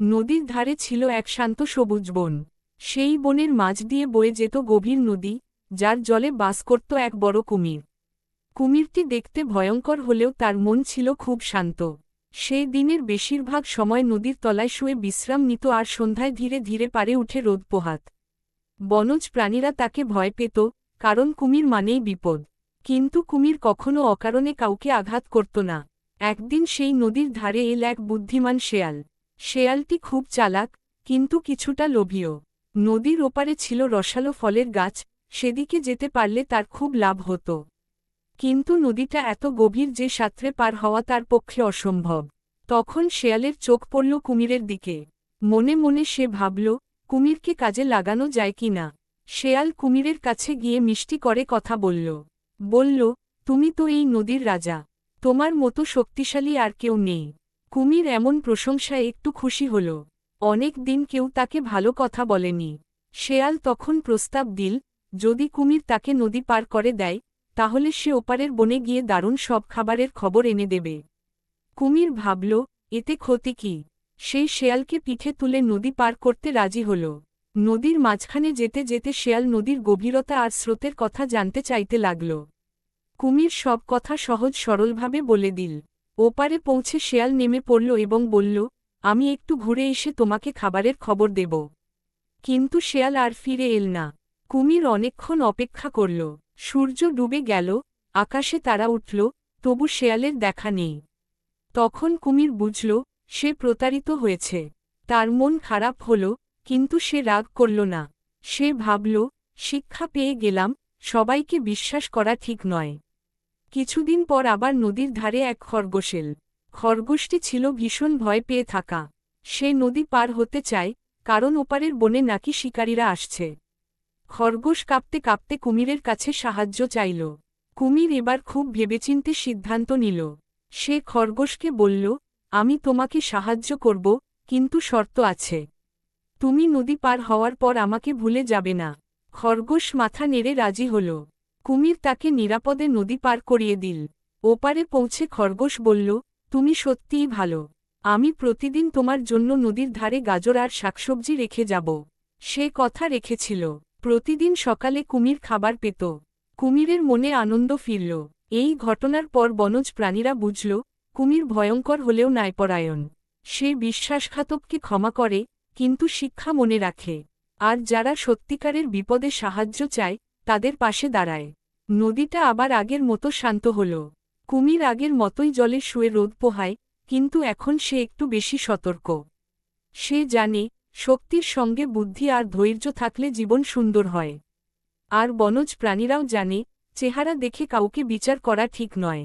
নদীর ধারে ছিল এক শান্ত সবুজ বন। সেই বনের মাঝ দিয়ে বয়ে যেত গভীর নদী, যার জলে বাস করত এক বড় কুমির। কুমিরটি দেখতে ভয়ঙ্কর হলেও তার মন ছিল খুব শান্ত। সে দিনের বেশিরভাগ সময় নদীর তলায় শুয়ে বিশ্রাম নিত আর সন্ধ্যায় ধীরে ধীরে পারে উঠে রোদ পোহাত। বনজ প্রাণীরা তাকে ভয় পেত, কারণ কুমির মানেই বিপদ। কিন্তু কুমির কখনো অকারণে কাউকে আঘাত করত না। একদিন সেই নদীর ধারে এল এক বুদ্ধিমান শেয়াল। শেয়ালটি খুব চালাক, কিন্তু কিছুটা লোভীয়। নদীর ওপারে ছিল রসালো ফলের গাছ, সেদিকে যেতে পারলে তার খুব লাভ হতো। কিন্তু নদীটা এত গভীর যে সাঁতরে পার হওয়া তার পক্ষে অসম্ভব। তখন শেয়ালের চোখ পড়ল কুমিরের দিকে। মনে মনে সে ভাবল, কুমিরকে কাজে লাগানো যায় কি না? শেয়াল কুমিরের কাছে গিয়ে মিষ্টি করে কথা বলল। বলল, তুমি তো এই নদীর রাজা। তোমার মতো শক্তিশালী আর কেউ নেই। কুমির এমন প্রশংসায় একটু খুশি হল। অনেক দিন কেউ তাকে ভালো কথা বলেনি। শেয়াল তখন প্রস্তাব দিল, যদি কুমির তাকে নদী পার করে দেয়, তাহলে সে ওপারের বনে গিয়ে দারুণ সব খাবারের খবর এনে দেবে। কুমির ভাবল, এতে ক্ষতি কি? সেই শেয়ালকে পিঠে তুলে নদী পার করতে রাজি হল। নদীর মাঝখানে যেতে যেতে শেয়াল নদীর গভীরতা আর স্রোতের কথা জানতে চাইতে লাগল। কুমির সব কথা সহজ সরলভাবে বলে দিল ওপারে পৌঁছে শেয়াল নেমে পড়ল এবং বলল, আমি একটু ঘুরে এসে তোমাকে খাবারের খবর দেব। কিন্তু শেয়াল আর ফিরে এল না। কুমির অনেকক্ষণ অপেক্ষা করল। সূর্য ডুবে গেল, আকাশে তারা উঠল, তবু শেয়ালের দেখা নেই। তখন কুমির বুঝল, সে প্রতারিত হয়েছে। তার মন খারাপ হল, কিন্তু সে রাগ করল না। সে ভাবল, শিক্ষা পেয়ে গেলাম, সবাইকে বিশ্বাস করা ঠিক নয়। কিছুদিন পর আবার নদীর ধারে এক খরগোশ এল খরগোশটি ছিল ভীষণ ভয় পেয়ে থাকা। সে নদী পার হতে চায়, কারণ ওপারের বনে নাকি শিকারীরা আসছে। খরগোশ কাঁপতে কাঁপতে কুমিরের কাছে সাহায্য চাইল। কুমির এবার খুব ভেবেচিন্তে সিদ্ধান্ত নিল। সে খরগোশকে বলল, আমি তোমাকে সাহায্য করব, কিন্তু শর্ত আছে। তুমি নদী পার হওয়ার পর আমাকে ভুলে যাবে না। খরগোশ মাথা নেড়ে রাজি হল। কুমির তাকে নিরাপদে নদী পার করিয়ে দিল। ওপারে পৌঁছে খরগোশ বলল, তুমি সত্যিই ভালো। আমি প্রতিদিন তোমার জন্য নদীর ধারে গাজর আর শাকসবজি রেখে যাব। সে কথা রেখেছিল। প্রতিদিন সকালে কুমির খাবার পেত। কুমিরের মনে আনন্দ ফিরল। এই ঘটনার পর বনজ প্রাণীরা বুঝল, কুমির ভয়ঙ্কর হলেও ন্যায়পরায়ণ। সে বিশ্বাসঘাতককে ক্ষমা করে, কিন্তু শিক্ষা মনে রাখে। আর যারা সত্যিকারের বিপদে সাহায্য চায় তাদের পাশে দাঁড়ায়। নদীটা আবার আগের মতো শান্ত হল। কুমির আগের মতোই জলে শুয়ে রোদ পোহায়, কিন্তু এখন সে একটু বেশি সতর্ক। সে জানে, শক্তির সঙ্গে বুদ্ধি আর ধৈর্য থাকলে জীবন সুন্দর হয়। আর বনজ প্রাণীরাও জানে, চেহারা দেখে কাউকে বিচার করা ঠিক নয়।